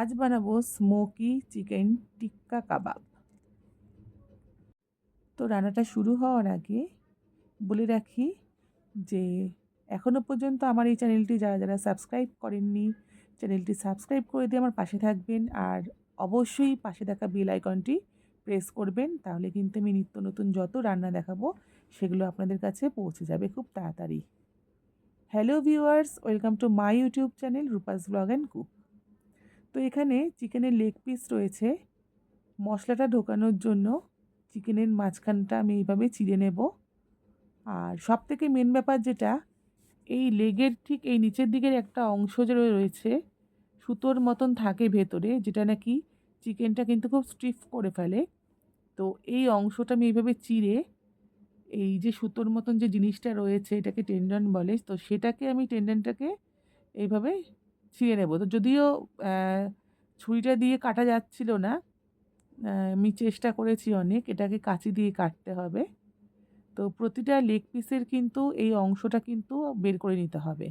আজ বানাবো smoky chicken tikka কাবাব তো রান্নাটা শুরু হওয়ার আগে বলে রাখি যে এখনও পর্যন্ত আমার এই চ্যানেলটি যারা যারা সাবস্ক্রাইব করেননি চ্যানেলটি সাবস্ক্রাইব করে দিয়ে আমার পাশে থাকবেন আর অবশ্যই পাশে থাকা বেল আইকনটি প্রেস করবেন, তাহলে কিন্তু আমি নিত্য নতুন যত রান্না দেখাবো সেগুলো আপনাদের কাছে পৌঁছে যাবে খুব তাড়াতাড়ি। Hello viewers welcome to my YouTube channel Rupa's blog and cook তো এখানে চিকেনের লেগ পিস রয়েছে। মশলাটা ঢোকানোর জন্য চিকেনের মাঝখানটা আমি এইভাবে চিড়ে নেব। আর সব থেকে মেন ব্যাপার যেটা, এই লেগের ঠিক এই নিচের দিকের একটা অংশ যে রয়েছে, সুতোর মতন থাকে ভেতরে, যেটা নাকি চিকেনটা কিন্তু খুব স্টিফ করে ফেলে। তো এই অংশটা আমি এইভাবে চিড়ে এই যে সুতোর মতন যে জিনিসটা রয়েছে, এটাকে টেন্ডন বলে, তো সেটাকে আমি টেন্ডনটাকে এইভাবে ছিঁড়ে নেব। তো যদিও ছুরিটা দিয়ে কাটা যাচ্ছিল না আমি চেষ্টা করেছি অনেক, এটাকে কাঁচি দিয়ে কাটতে হবে। তো প্রতিটা লেগ পিসের কিন্তু এই অংশটা কিন্তু বের করে নিতে হবে।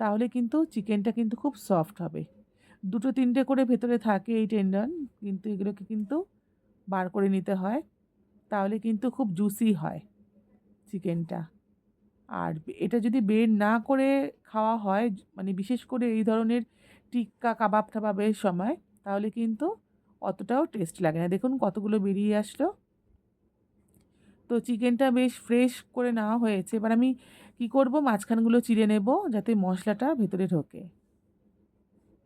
তাহলে কিন্তু চিকেনটা কিন্তু খুব সফট হবে। দুটো তিনটে করে ভেতরে থাকে এই টেন্ডন কিন্তু এগুলোকে কিন্তু বার করে নিতে হয়। তাহলে কিন্তু খুব জুসি হয় চিকেনটা। আর এটা যদি বের না করে খাওয়া হয় মানে বিশেষ করে এই ধরনের টিক্কা কাবাব টাবাবের সময়, তাহলে কিন্তু অতটাও টেস্ট লাগে না। দেখুন কতগুলো বেরিয়ে আসলো। তো চিকেনটা বেশ ফ্রেশ করে নেওয়া হয়েছে। এবার আমি কি করব? মাঝখানগুলো চিড়ে নেব যাতে মশলাটা ভেতরে ঢোকে।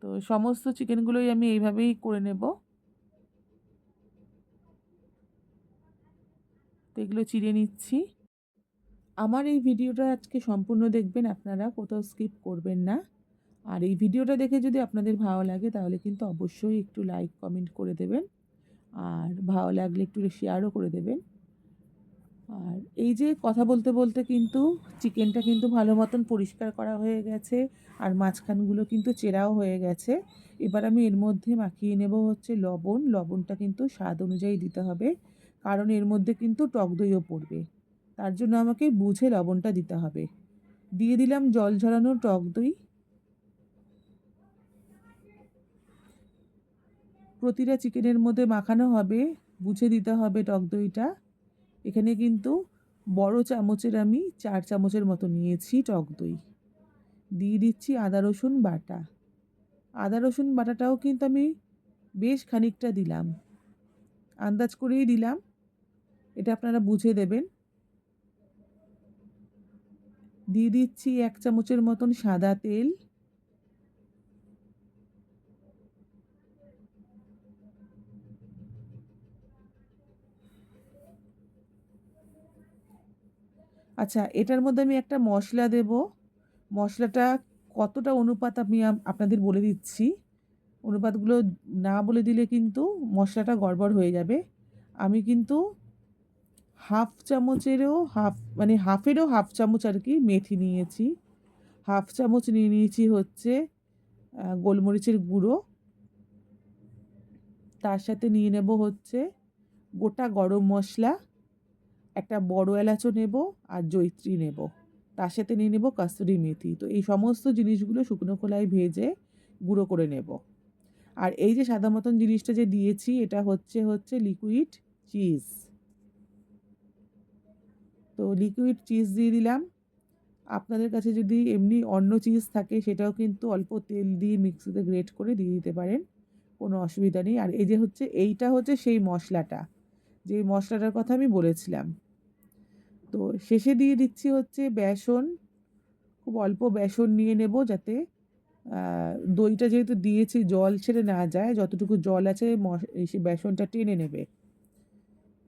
তো সমস্ত চিকেনগুলোই আমি এইভাবেই করে নেব। তো এগুলো চিড়ে নিচ্ছি। আমার এই ভিডিওটা আজকে সম্পূর্ণ দেখবেন, আপনারা কোথাও স্কিপ করবেন না। আর এই ভিডিওটা দেখে যদি আপনাদের ভালো লাগে, তাহলে কিন্তু অবশ্যই একটু লাইক, কমেন্ট করে দেবেন। আর ভালো লাগলে একটু শেয়ারও করে দেবেন। আর এই যে কথা বলতে বলতে কিন্তু চিকেনটা কিন্তু ভালো মতন পরিষ্কার করা হয়ে গেছে, আর মাঝখানগুলো কিন্তু চেরাও হয়ে গেছে। এবার আমি এর মধ্যে মাখিয়ে নেব হচ্ছে লবণ। লবণটা কিন্তু স্বাদ অনুযায়ী দিতে হবে, কারণ এর মধ্যে কিন্তু টক দইও পড়বে। তার জন্য আমাকে বুঝে লবণটা দিতে হবে। দিয়ে দিলাম জল ঝরানো টক দই। প্রতিটা চিকেনের মধ্যে মাখানো হবে, বুঝে দিতে হবে টক দইটা। এখানে কিন্তু বড় চামচের আমি চার চামচের মতো নিয়েছি টক দই। দিয়ে দিচ্ছি আদা, রসুন, বাটা। আদা, রসুন, বাটাটাও কিন্তু আমি বেশ খানিকটা দিলাম। আন্দাজ করেই দিলাম। এটা আপনারা বুঝে দেবেন। দিয়ে দিচ্ছি এক চামচের মতন সাদা তেল। আচ্ছা এটার মধ্যে আমি একটা মশলা দেব। মশলাটা কতটা অনুপাত আমি আপনাদের বলে দিচ্ছি। অনুপাতগুলো না বলে দিলে কিন্তু মশলাটা গড়বড় হয়ে যাবে। আমি কিন্তু হাফ চামচেরও হাফ মানে হাফেরও হাফ চামচ আর কি মেথি নিয়েছি। হাফ চামচ নিয়ে নিয়েছি হচ্ছে গোলমরিচের গুঁড়ো। তার সাথে নিয়ে নেব হচ্ছে গোটা গরম মশলা, একটা বড় এলাচও নেব আর জৈত্রী নেব। তার সাথে নিয়ে নেব কাস্তুরি মেথি। তো এই সমস্ত জিনিসগুলো শুকনো খোলায় ভেজে গুঁড়ো করে নেব। আর এই যে সাদা মতন জিনিসটা যে দিয়েছি, এটা হচ্ছে হচ্ছে লিকুইড চিজ তো লিকুইড চিজ দিয়ে দিলাম। আপনাদের কাছে যদি এমনি অন্য চিজ থাকে, সেটাও কিন্তু অল্প তেল দিয়ে মিক্সিতে গ্রেট করে দিয়ে দিতে পারেন, কোনো অসুবিধা নেই। আর এই যে হচ্ছে, এইটা হচ্ছে সেই মশলাটা, যে মশলাটার কথা আমি বলেছিলাম। তো শেষে দিয়ে দিচ্ছি হচ্ছে বেসন, খুব অল্প বেসন নিয়ে নেব যাতে দইটা যেহেতু দিয়েছি, জল ছেড়ে না যায়, যতটুকু জল আছে বেসনটা টেনে নেবে।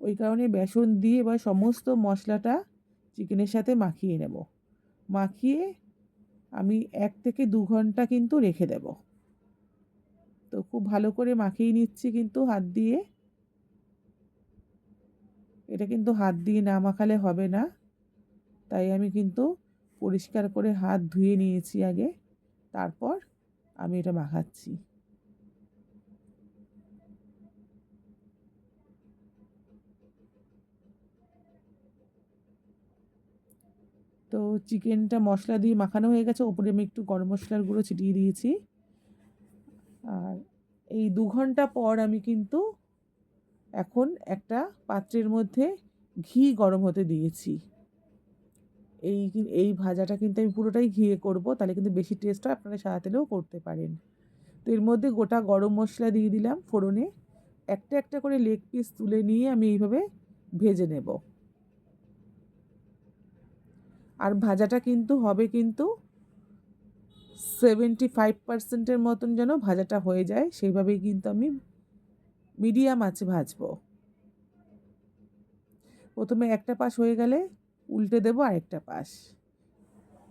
ওই কারণে বেসন দিয়ে এবার সমস্ত মশলাটা চিকেনের সাথে মাখিয়ে নেব। মাখিয়ে আমি এক থেকে দু ঘণ্টা কিন্তু রেখে দেব। তো খুব ভালো করে মাখিয়ে নিচ্ছি কিন্তু হাত দিয়ে। এটা কিন্তু হাত দিয়ে না মাখালে হবে না। তাই আমি কিন্তু পরিষ্কার করে হাত ধুয়ে নিয়েছি আগে। তারপর আমি এটা মাখাচ্ছি। তো চিকেনটা মশলা দিয়ে মাখানো হয়ে গেছে। ওপরে আমি একটু গরম মশলার গুঁড়ো ছিটিয়ে দিয়েছি। আর এই দু ঘণ্টা পর আমি কিন্তু এখন একটা পাত্রের মধ্যে ঘি গরম হতে দিয়েছি। এই এই ভাজাটা কিন্তু আমি পুরোটাই ঘিয়ে করব। তাহলে কিন্তু বেশি টেস্ট হয়, আপনারা সাদা তেলেও করতে পারেন। তো এর মধ্যে গোটা গরম মশলা দিয়ে দিলাম ফোড়নে। একটা একটা করে লেগ পিস তুলে নিয়ে আমি এইভাবে ভেজে নেব। আর ভাজাটা কিন্তু হবে কিন্তু সেভেন্টি ফাইভ পার্সেন্টের মতন যেন ভাজাটা হয়ে যায়, সেইভাবেই কিন্তু আমি মিডিয়াম আছে ভাজবো। প্রথমে একটা পাশ হয়ে গেলে উল্টে দেবো আরেকটা পাশ।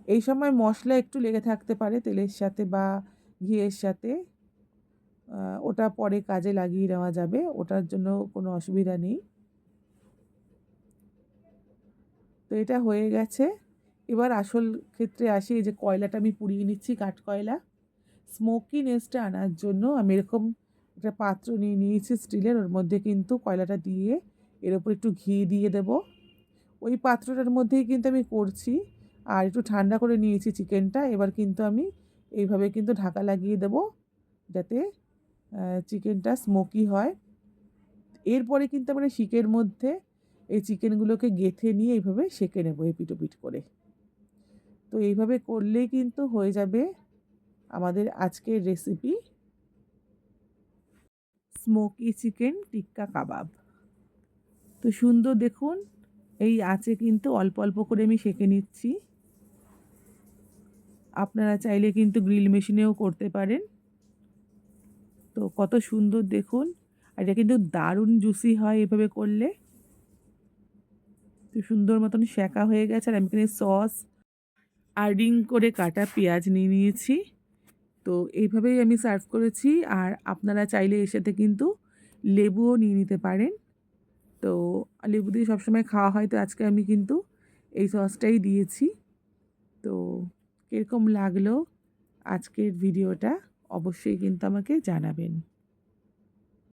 এই সময় মশলা একটু লেগে থাকতে পারে তেলের সাথে বা ঘিয়ের সাথে। ওটা পরে কাজে লাগিয়ে নেওয়া যাবে, ওটার জন্য কোনো অসুবিধা নেই। তো এটা হয়ে গেছে। এবার আসল ক্ষেত্রে আসি, এই যে কয়লাটা আমি পুড়িয়ে নিচ্ছি কাঠ কয়লা স্মোকিনেসটা আনার জন্য আমি এরকম একটা পাত্র নিয়ে নিয়েছি স্টিলের ওর মধ্যে কিন্তু কয়লাটা দিয়ে এর ওপর একটু ঘি দিয়ে দেব। ওই পাত্রটার মধ্যেই কিন্তু আমি করছি, আর একটু ঠান্ডা করে নিয়েছি চিকেনটা, এবার কিন্তু আমি এইভাবে কিন্তু ঢাকা লাগিয়ে দেব যাতে চিকেনটা স্মোকি হয়। এরপরে কিন্তু আমরা শিকের মধ্যে এই চিকেনগুলোকে গেথে নিয়ে এইভাবে সেঁকে নেব এপিট ওপিট করে। তো এইভাবে করলেই কিন্তু হয়ে যাবে আমাদের আজকের recipe smoky chicken tikka kebab তো সুন্দর দেখুন, এই আঁচে কিন্তু অল্প অল্প করে আমি সেঁকে নিচ্ছি। আপনারা চাইলে কিন্তু গ্রিল মেশিনেও করতে পারেন। তো কত সুন্দর দেখুন, আর এটা কিন্তু দারুণ জুসি হয় এভাবে করলে। তো সুন্দর মতন শেঁকা হয়ে গেছে, আর আমি এখানে সস আর করে কাটা পেঁয়াজ নিয়ে নিয়েছি। তো এইভাবেই আমি সার্ভ করেছি। আর আপনারা চাইলে এর সাথে কিন্তু লেবুও নিয়ে নিতে পারেন। তো লেবু দিয়ে সবসময় খাওয়া হয়। তো আজকে আমি কিন্তু এই সসটাই দিয়েছি। তো কীরকম লাগল আজকের ভিডিওটা অবশ্যই কিন্তু আমাকে জানাবেন।